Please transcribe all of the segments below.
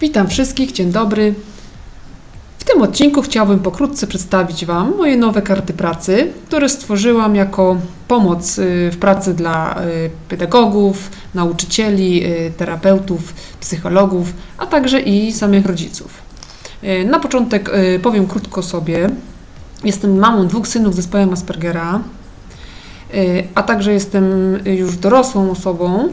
Witam wszystkich, dzień dobry. W tym odcinku chciałabym pokrótce przedstawić Wam moje nowe karty pracy, które stworzyłam jako pomoc y, w pracy dla y, pedagogów, nauczycieli, y, terapeutów, psychologów, a także i samych rodziców. Na początek powiem krótko sobie. Jestem mamą dwóch synów z zespołem Aspergera, a także jestem już dorosłą osobą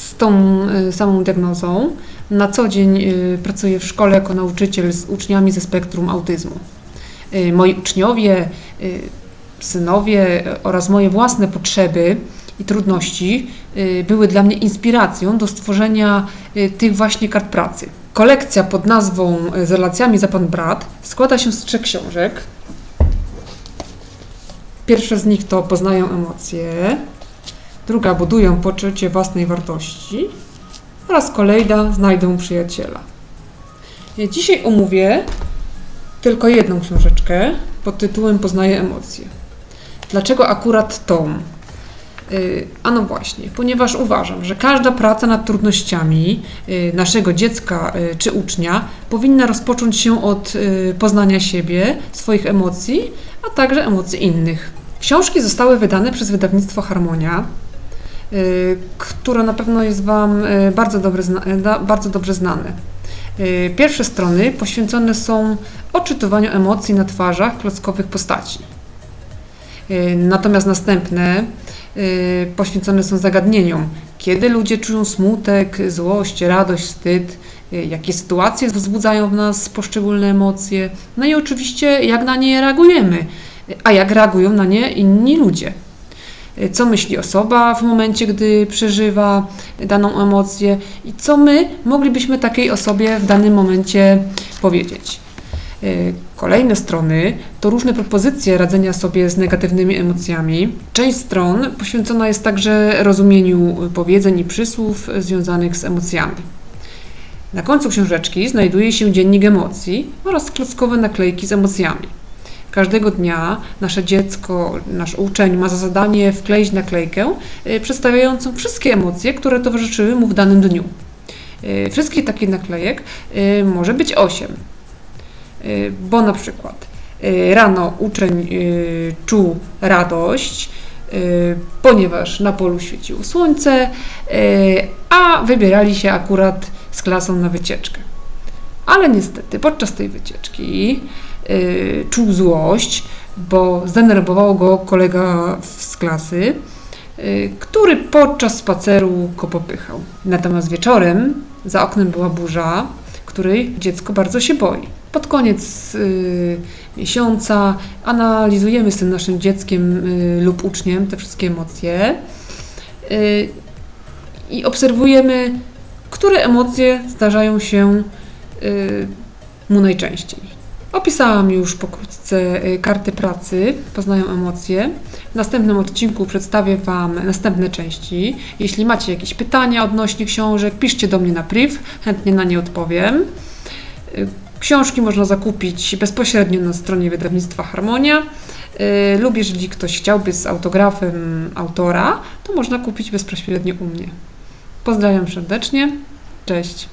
z tą y, samą diagnozą. Na co dzień y, pracuję w szkole jako nauczyciel z uczniami ze spektrum autyzmu. Y, Moi uczniowie, synowie oraz moje własne potrzeby i trudności były dla mnie inspiracją do stworzenia tych właśnie kart pracy. Kolekcja pod nazwą Z relacjami za pan brat składa się z trzech książek. Pierwsza z nich to Poznają emocje, druga Budują poczucie własnej wartości, oraz kolejna znajdą przyjaciela. Ja Dzisiaj omówię tylko jedną książeczkę pod tytułem Poznaję emocje. Dlaczego akurat tą? Yy, A no właśnie, ponieważ uważam, że każda praca nad trudnościami yy, naszego dziecka yy, czy ucznia powinna rozpocząć się od poznania siebie, swoich emocji, a także emocji innych. Książki zostały wydane przez wydawnictwo Harmonia, y, które na pewno jest Wam y, bardzo, dobre, y, bardzo dobrze znane. Pierwsze strony poświęcone są odczytywaniu emocji na twarzach klockowych postaci. Natomiast następne poświęcone są zagadnieniom, kiedy ludzie czują smutek, złość, radość, wstyd, jakie sytuacje wzbudzają w nas poszczególne emocje, no i oczywiście jak na nie reagujemy, a jak reagują na nie inni ludzie co myśli osoba w momencie, gdy przeżywa daną emocję i co my moglibyśmy takiej osobie w danym momencie powiedzieć. Y, Kolejne strony to różne propozycje radzenia sobie z negatywnymi emocjami. Część stron poświęcona jest także rozumieniu powiedzeń i przysłów związanych z emocjami. Na końcu książeczki znajduje się dziennik emocji oraz klockowe naklejki z emocjami. Każdego dnia nasze dziecko, nasz uczeń ma za zadanie wkleić naklejkę y, przedstawiającą wszystkie emocje, które towarzyszyły mu w danym dniu. Y, Wszystkich takich naklejek y, może być 8, bo na przykład rano uczeń czuł radość, ponieważ na polu świeciło słońce, a wybierali się akurat z klasą na wycieczkę. Ale niestety podczas tej wycieczki czuł złość, bo zdenerwował go kolega z klasy, y, który podczas spaceru go popychał. Natomiast wieczorem za oknem była burza, której dziecko bardzo się boi. Pod koniec y, miesiąca analizujemy z tym naszym dzieckiem y, lub uczniem te wszystkie emocje y, i obserwujemy, które emocje zdarzają się y, mu najczęściej. Opisałam już pokrótce y, karty pracy, poznają emocje. W następnym odcinku przedstawię Wam następne części. Jeśli macie jakieś pytania odnośnie książek, piszcie do mnie na priv, chętnie na nie odpowiem. Y, Książki można zakupić bezpośrednio na stronie wydawnictwa Harmonia y, lub jeżeli ktoś chciałby z autografem autora, to można kupić bezpośrednio u mnie. Pozdrawiam serdecznie. Cześć.